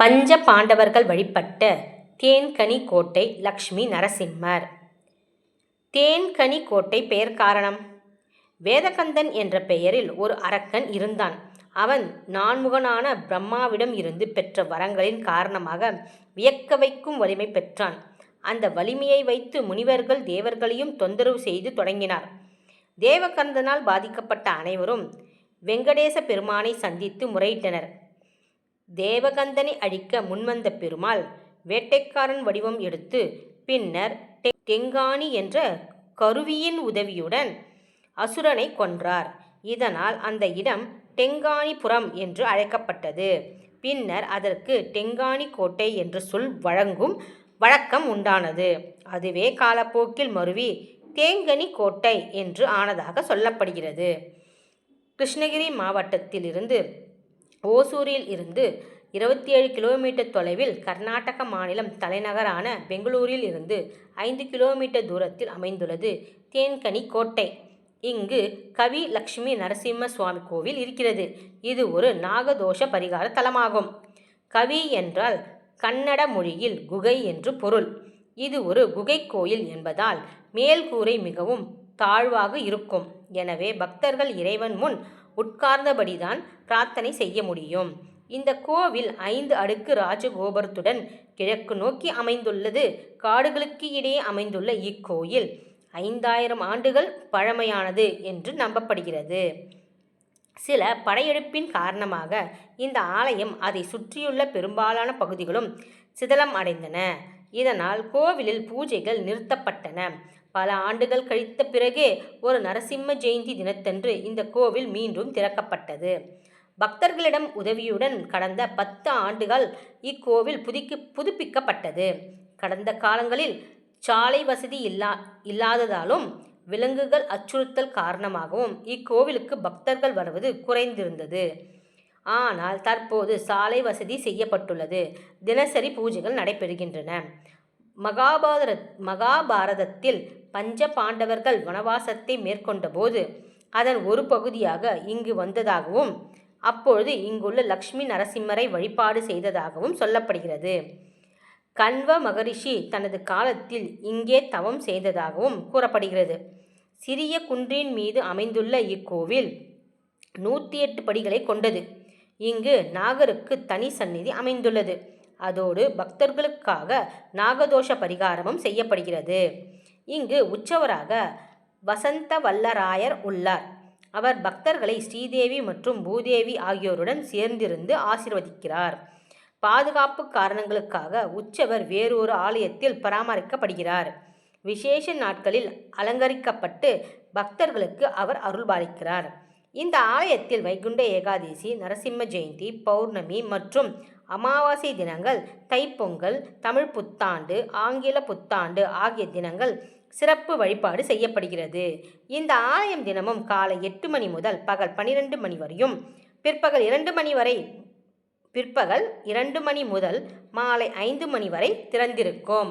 பஞ்ச பாண்டவர்கள் வழிபட்ட தேன்கனி கோட்டை லக்ஷ்மி நரசிம்மர். தேன்கனி கோட்டை பெயர் காரணம்? வேதகந்தன் என்ற பெயரில் ஒரு அரக்கன் இருந்தான். அவன் நான்முகனான பிரம்மாவிடம் இருந்து பெற்ற வரங்களின் காரணமாக வியக்க வைக்கும் வலிமை பெற்றான். அந்த வலிமையை வைத்து முனிவர்கள் தேவர்களையும் தொந்தரவு செய்து தொடங்கினார். தேவகந்தனால் பாதிக்கப்பட்ட அனைவரும் வெங்கடேச பெருமானை சந்தித்து முறையிட்டனர். தேவகந்தனை அழிக்க முன்வந்த பெருமாள் வேட்டைக்காரன் வடிவம் எடுத்து பின்னர் டெ- டெங்கானி என்ற கருவியின் உதவியுடன் அசுரனை கொன்றார். இதனால் அந்த இடம் டெங்கானிபுரம் என்று அழைக்கப்பட்டது. பின்னர் அதற்கு டெங்காணி கோட்டை என்ற சொல் வழங்கும் வழக்கம் உண்டானது. அதுவே காலப்போக்கில் மருவி தேங்கனி கோட்டை என்று ஆனதாக சொல்லப்படுகிறது. கிருஷ்ணகிரி மாவட்டத்தில் இருந்து ஓசூரில் இருந்து இருபத்தி ஏழு கிலோமீட்டர் தொலைவில் கர்நாடக மாநிலம் தலைநகரான பெங்களூரில் இருந்து ஐந்து கிலோமீட்டர் தூரத்தில் அமைந்துள்ளது தேன்கனி கோட்டை. இங்கு கவி லக்ஷ்மி நரசிம்ம சுவாமி கோவில் இருக்கிறது. இது ஒரு நாகதோஷ பரிகார தலமாகும். கவி என்றால் கன்னட மொழியில் குகை என்று பொருள். இது ஒரு குகை கோயில் என்பதால் மேல்கூரை மிகவும் தாழ்வாக இருக்கும். எனவே பக்தர்கள் இறைவன் முன் உட்கார்ந்தபடிதான் பிரார்த்தனை செய்ய முடியும். இந்த கோவில் ஐந்து அடுக்கு ராஜகோபுரத்துடன் கிழக்கு நோக்கி அமைந்துள்ளது. காடுகளுக்கு இடையே அமைந்துள்ள இக்கோயில் ஐந்தாயிரம் ஆண்டுகள் பழமையானது என்று நம்பப்படுகிறது. சில படையெடுப்பின் காரணமாக இந்த ஆலயம் அதை சுற்றியுள்ள பெரும்பாலான பகுதிகளும் சிதலம் அடைந்தன. இதனால் கோவிலில் பூஜைகள் நிறுத்தப்பட்டன. பல ஆண்டுகள் கழித்த பிறகே ஒரு நரசிம்ம ஜெயந்தி தினத்தன்று இந்த கோவில் மீண்டும் திறக்கப்பட்டது. பக்தர்களிடம் உதவியுடன் கடந்த பத்து ஆண்டுகள் இக்கோவில் புதுக்கி புதுப்பிக்கப்பட்டது. கடந்த காலங்களில் சாலை வசதி இல்லா இல்லாததாலும் விலங்குகள் அச்சுறுத்தல் காரணமாகவும் இக்கோவிலுக்கு பக்தர்கள் வருவது குறைந்திருந்தது. ஆனால் தற்போது சாலை வசதி செய்யப்பட்டுள்ளது. தினசரி பூஜைகள் நடைபெறுகின்றன. மகாபாரத மகாபாரதத்தில் பஞ்ச பாண்டவர்கள் வனவாசத்தை மேற்கொண்டபோது அதன் ஒரு பகுதியாக இங்கு வந்ததாகவும் அப்பொழுது இங்குள்ள லக்ஷ்மி நரசிம்மரை வழிபாடு செய்ததாகவும் சொல்லப்படுகிறது. கண்வ மகரிஷி தனது காலத்தில் இங்கே தவம் செய்ததாகவும் கூறப்படுகிறது. சிறிய குன்றின் மீது அமைந்துள்ள இக்கோவில் நூற்றி எட்டு படிகளை கொண்டது. இங்கு நாகருக்கு தனி சந்நிதி அமைந்துள்ளது. அதோடு பக்தர்களுக்காக நாகதோஷ பரிகாரமும் செய்யப்படுகிறது. இங்கு உற்சவராக வசந்த வல்லராயர் உள்ளார். அவர் பக்தர்களை ஸ்ரீதேவி மற்றும் பூதேவி ஆகியோருடன் சேர்ந்திருந்து ஆசீர்வதிக்கிறார். பாதுகாப்பு காரணங்களுக்காக உற்சவர் வேறொரு ஆலயத்தில் பராமரிக்கப்படுகிறார். விசேஷ நாட்களில் அலங்கரிக்கப்பட்டு பக்தர்களுக்கு அவர் அருள்பாலிக்கிறார். இந்த ஆலயத்தில் வைகுண்ட ஏகாதசி நரசிம்ம ஜெயந்தி பௌர்ணமி மற்றும் அமாவாசை தினங்கள் தைப்பொங்கல் தமிழ் புத்தாண்டு ஆங்கில புத்தாண்டு ஆகிய தினங்கள் சிறப்பு வழிபாடு செய்யப்படுகிறது. இந்த ஆலயம் தினமும் காலை எட்டு மணி முதல் பகல் பனிரெண்டு மணி வரையும் பிற்பகல் இரண்டு மணி வரை பிற்பகல் இரண்டு மணி முதல் மாலை ஐந்து மணி வரை திறந்திருக்கும்.